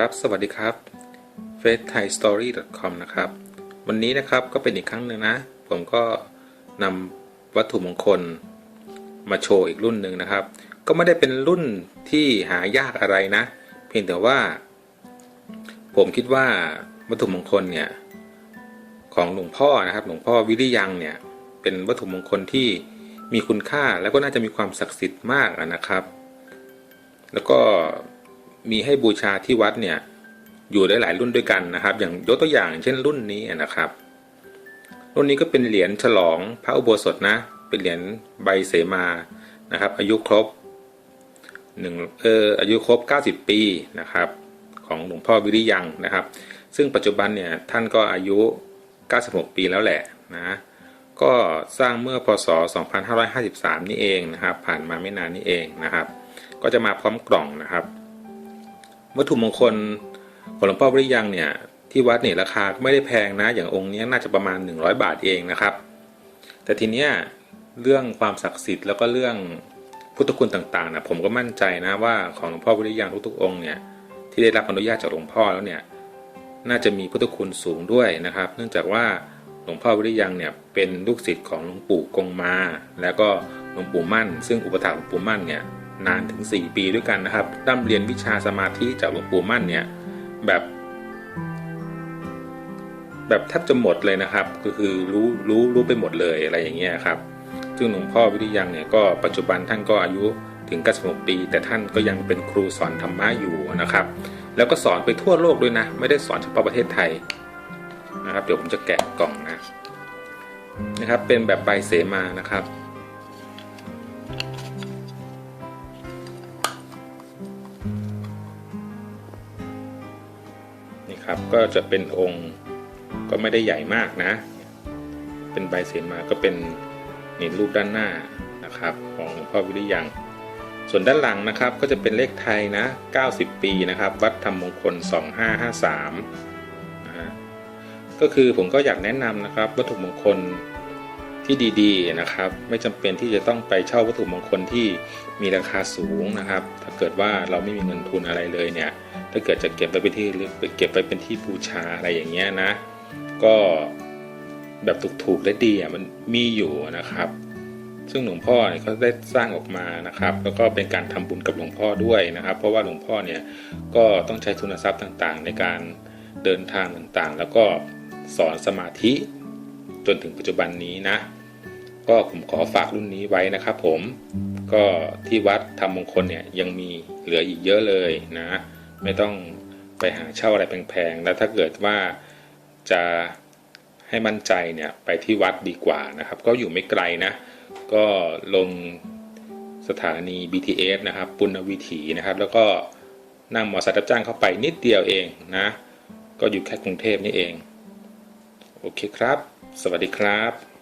ครับ สวัสดีครับ f a c e t h a i s t o r y c o m นะครับ วันนี้นะครับก็เป็นอีกครั้งหนึ่งนะ ผมก็นำวัตถุมงคลมาโชว์อีกรุ่นหนึ่งนะครับ ก็ไม่ได้เป็นรุ่นที่หายากอะไรนะ เพียงแต่ว่า ผมคิดว่าวัตถุมงคลเนี่ย ของหลวงพ่อนะครับหลวงพ่อวิริยังเนี่ย เป็นวัตถุมงคลที่มีคุณค่าแล้วก็น่าจะมีความศักดิ์สิทธิ์มากนะครับ แล้วก็ มีให้บูชาที่วัดเนี่ยอยู่ได้หลายรุ่นด้วยกันนะครับ อย่างยกตัวอย่างเช่นรุ่นนี้นะครับ รุ่นนี้ก็เป็นเหรียญฉลองพระอุโบสถนะ เป็นเหรียญใบเสมานะครับ อายุครบหนึ่งเอออายุครบ 90 ปีนะครับ ของหลวงพ่อวิริยังนะครับ ซึ่งปัจจุบันเนี่ยท่านก็อายุ 96 ปีแล้วแหละนะก็สร้างเมื่อพศ 2553 นี่เองนะครับ ผ่านมาไม่นานนี่เองนะครับ ก็จะมาพร้อมกล่องนะครับ วัตถุมงคลของหลวงพ่อวิริยังเนี่ยที่วัดเนี่ยราคาไม่ได้แพงนะอย่างองค์นี้น่าจะประมาณ 100 บาทเองนะครับ แต่ทีเนี้ยเรื่องความศักดิ์สิทธิ์แล้วก็เรื่องพุทธคุณต่างๆนะผมก็มั่นใจนะว่าของหลวงพ่อวิริยังทุกๆองค์เนี่ยที่ได้รับอนุญาตจากหลวงพ่อแล้วเนี่ยน่าจะมีพุทธคุณสูงด้วยนะครับ เนื่องจากว่าหลวงพ่อวิริยังเนี่ยเป็นลูกศิษย์ของหลวงปู่กงมา แล้วก็หลวงปู่มั่น ซึ่งอุปถัมภ์หลวงปู่มั่นเนี่ย นานถึง 4 ปีด้วยกันนะครับร่ำเรียนวิชาสมาธิจากหลวงปู่มั่นเนี่ยแบบแบบแทบจะหมดเลยนะครับ ก็คือรู้รู้รู้ไปหมดเลยอะไรอย่างเงี้ยครับ ซึ่งหลวงพ่อวิริยังเนี่ยก็ปัจจุบันท่านก็อายุถึง 96 ปี แต่ท่านก็ยังเป็นครูสอนธรรมะอยู่นะครับ แล้วก็สอนไปทั่วโลกด้วยนะ ไม่ได้สอนเฉพาะประเทศไทยนะครับ เดี๋ยวผมจะแกะกล่องนะนะครับ เป็นแบบใบเสมานะครับ ครับ ก็จะเป็นองค์ก็ไม่ได้ใหญ่มากนะ เป็นใบเสมาก็เป็นนี่รูปด้านหน้านะครับของหลวงพ่อวิริยัง ส่วนด้านหลังนะครับก็จะเป็นเลขไทยนะ 90 ปีนะครับ วัดธรรมมงคล 2553นะฮะก็คือผมก็อยากแนะนำนะครับวัตถุมงคล ที่ดีๆนะครับ ไม่จำเป็นที่จะต้องไปเช่าวัตถุมงคลที่มีราคาสูงนะครับ ถ้าเกิดว่าเราไม่มีเงินทุนอะไรเลยเนี่ย ถ้าเกิดจะเก็บไว้เป็นที่เก็บไว้เป็นที่บูชาอะไรอย่างเงี้ยนะ ก็แบบถูกๆและดีอะมันมีอยู่นะครับ ซึ่งหลวงพ่อเนี่ยเขาได้สร้างออกมานะครับ แล้วก็เป็นการทำบุญกับหลวงพ่อด้วยนะครับ เพราะว่าหลวงพ่อเนี่ยก็ต้องใช้ทุนทรัพย์ต่างๆ ในการเดินทางต่างๆ แล้วก็สอนสมาธิ จนถึงปัจจุบันนี้นะ ก็ผมขอฝากรุ่นนี้ไว้นะครับผมก็ที่วัดธรรมงคลเนี่ยยังมีเหลืออีกเยอะเลยนะ ไม่ต้องไปหาเช่าอะไรแพงๆ แล้วถ้าเกิดว่าจะให้มั่นใจเนี่ยไปที่วัดดีกว่านะครับ ก็อยู่ไม่ไกลนะ ก็ลงสถานี BTS นะครับ ปุณณวิถีนะครับ แล้วก็นั่งมอเตอร์ไซค์รับจ้างเข้าไปนิดเดียวเองนะ ก็อยู่แค่กรุงเทพนี่เอง โอเคครับ สวัสดีครับ